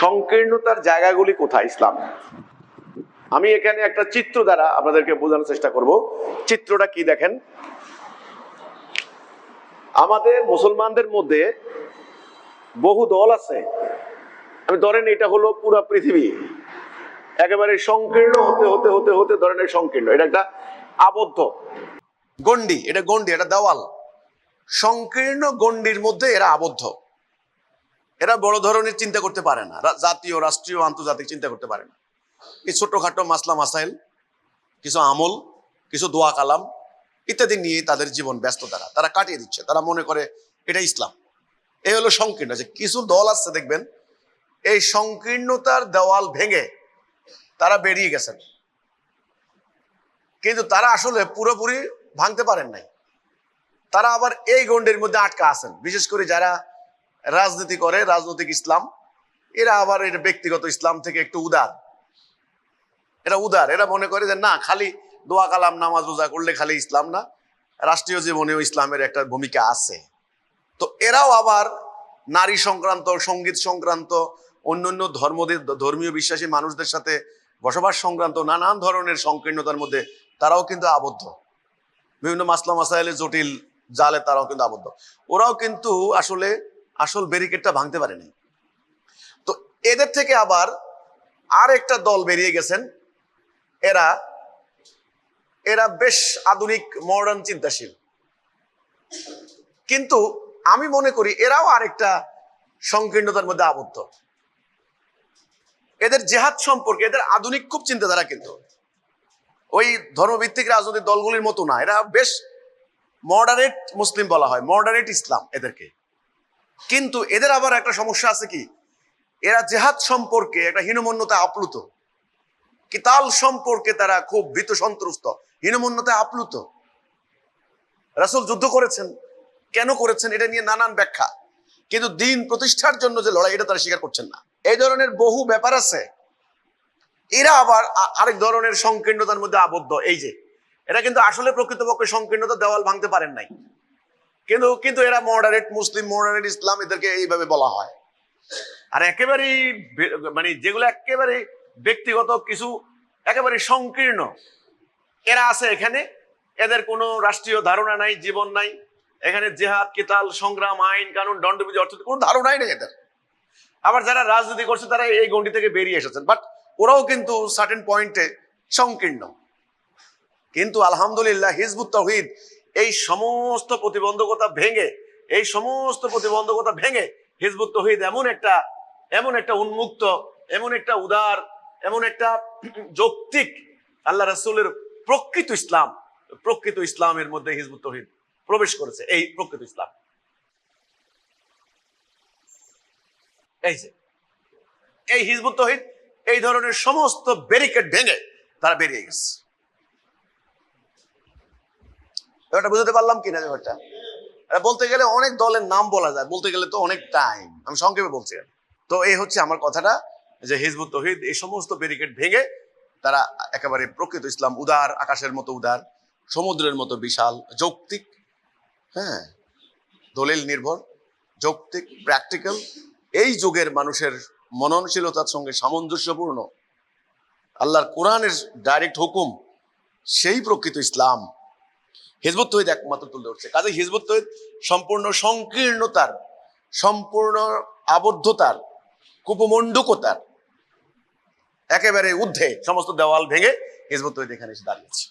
সংকীর্ণতার জায়গাগুলি কোথায় ইসলাম? আমি এখানে একটা চিত্র দ্বারা আপনাদেরকে বোঝানোর চেষ্টা করব। চিত্রটা কি দেখেন? আমাদের মুসলমানদের মধ্যে বহু দল আছে। আমি ধরেন এটা হলো পুরা পৃথিবী। একেবারে সংকীর্ণ হতে হতে হতে হতে ধরেন সংকীর্ণ। এটা একটা আবদ্ধ। গন্ডি এটা গন্ডি এটা দেওয়াল। সংকীর্ণ গন্ডির মধ্যে এরা আবদ্ধ। এরা বড় ধরনের চিন্তা করতে পারে না। জাতীয়, রাষ্ট্রীয়, আন্তর্জাতিক চিন্তা করতে পারে না। এই ছোটখাটো মাসলা মাসাইল, কিছু আমল, কিছু দোয়া কালাম ইত্যাদি নিয়ে তাদের জীবন ব্যস্ত তারা। তারা কাটিয়ে দিচ্ছে। তারা মনে করে এটা ইসলাম। এই হলো সংকীর্ণ। যে কিছু দল আসছে দেখবেন, এই সংকীর্ণতার দেওয়াল ভেঙে তারা বেরিয়ে গেছেন। কিন্তু তারা আসলে পুরোপুরি ভাঙতে পারেন নাই। তারা আবার এই গন্ডের মধ্যে আটকা আছেন। বিশেষ করে যারা রাজনীতি করে, রাজনৈতিক ইসলাম। এরা আবার এটা ব্যক্তিগত ইসলাম থেকে একটু উদার। এরা উদার, এরা মনে করে যে না, খালি দোয়া কালাম, নামাজ রোজা করলে খালি ইসলাম না। রাষ্ট্রীয় জীবনেও ইসলামের একটা ভূমিকা আছে। তো এরাও আবার নারী সংক্রান্ত, সংগীত সংক্রান্ত, অন্যান্য ধর্মদের, ধর্মীয় বিশ্বাসী মানুষদের সাথে বসবাস সংক্রান্ত নানান ধরনের সংকীর্ণতার মধ্যে তারাও কিন্তু আবদ্ধ। বিভিন্ন মাসলা মাসাইলে জটিল জালে তারাও কিন্তু আবদ্ধ। ওরাও কিন্তু আসলে আসল ব্যারিকেডটা ভাঙতে পারেনি। তো এদের থেকে আবার আর একটা দল বেরিয়ে গেছেন। এরা এরা বেশ আধুনিক মডার্ন চিন্তাশীল। কিন্তু আমি মনে করি এরাও আরেকটা সংকীর্ণতার মধ্যে আবদ্ধ। এদের জেহাদ সম্পর্কে, এদের আধুনিক খুব চিন্তাধারা কিন্তু। ওই ধর্মভিত্তিক রাজনৈতিক দলগুলির মতো না। এরা বেশ মডারেট মুসলিম বলা হয় মডারেট ইসলাম এদেরকে। কিন্তু এদের আবার একটা সমস্যা আছে কি? এরা জেহাদ সম্পর্কে একটা হীনমন্যতা আপ্লুত। কিতাল সম্পর্কে তারা খুব ভীত সন্ত্রস্ত হীনমন্যতায় আপ্লুত। রাসূল যুদ্ধ করেছেন। কেন করেছেন? এটা নিয়ে নানান ব্যাখ্যা। কিন্তু দিন প্রতিষ্ঠার জন্য যে লড়াই, এটা তারা স্বীকার করছেন না। এই ধরনের বহু ব্যাপার আছে। এরা আবার আরেক ধরনের সংকীর্ণতার মধ্যে আবদ্ধ। এই যে, এরা কিন্তু আসলে প্রকৃতপক্ষে সংকীর্ণতা দেওয়াল ভাঙতে পারেন নাই। কিন্তু কিন্তু এরা মডারেট মুসলিম মডারেট ইসলাম এদেরকে এইভাবে বলা হয়। আর একেবারেই মানে যেগুলো একেবারে ব্যক্তিগত কিছু, একেবারে সংকীর্ণ, এরা আছে এখানে। এদের কোনো রাষ্ট্রীয় ধারণা নাই, জীবন নাই। এখানে জেহাদ, কিতাল, সংগ্রাম, আইন, কানুন, দণ্ডবিধি, অর্থনীতি, কোনো ধারণাই নেই এদের। আবার যারা রাজনীতি করছে, তারা এই গণ্ডি থেকে বেরিয়ে এসেছেন। বাট ওরাও কিন্তু সার্টেন পয়েন্টে সংকীর্ণ। কিন্তু আলহামদুলিল্লাহ, হিজবুত তহিদ এই সমস্ত প্রতিবন্ধকতা ভেঙে, এই সমস্ত প্রতিবন্ধকতা ভেঙে হিজবুত তহিদ এমন একটা এমন একটা উন্মুক্ত, এমন একটা উদার, এমন একটা যৌক্তিক আল্লাহ রাসূলের প্রকৃত ইসলাম, প্রকৃত ইসলামের মধ্যে হিজবুত তহিদ প্রবেশ করেছে, এই প্রকৃত ইসলাম। এই যে, এই হিজবুত তহিদ এই ধরনের সমস্ত ব্যারিকেড ভেঙে তারা বেরিয়ে গেছে। ব্যাপারটা বুঝতে পারলাম কিনা ব্যাপারটা? এটা বলতে গেলে অনেক দলের নাম বলা যায়, বলতে গেলে তো অনেক টাইম আমি সংক্ষেপে বলছি। তো এই হচ্ছে আমার কথাটা, যে হিজবুত তহিদ, এই সমস্ত ব্যারিকেড ভেঙে তারা একেবারে প্রকৃত ইসলাম, উদার, আকাশের মতো উদার, সমুদ্রের মতো বিশাল, যৌক্তিক হ্যাঁ দলিল নির্ভর, যৌক্তিক প্র্যাকটিক্যাল এই যুগের মানুষের মননশীলতার সঙ্গে সামঞ্জস্যপূর্ণ। আল্লাহর কোরআনের ডাইরেক্ট হুকুম, সেই প্রকৃত ইসলাম হিজবুত তহিদ একমাত্র তুলে ধরছে। কাজে হিজবুত তহিদ সম্পূর্ণ সংকীর্ণতার, সম্পূর্ণ আবদ্ধতার, কুপমণ্ডুকতার, একেবারে ঊর্ধ্বে সমস্ত দেওয়াল ভেঙে হিজবুত তহিদ এখানে এসে দাঁড়িয়েছে।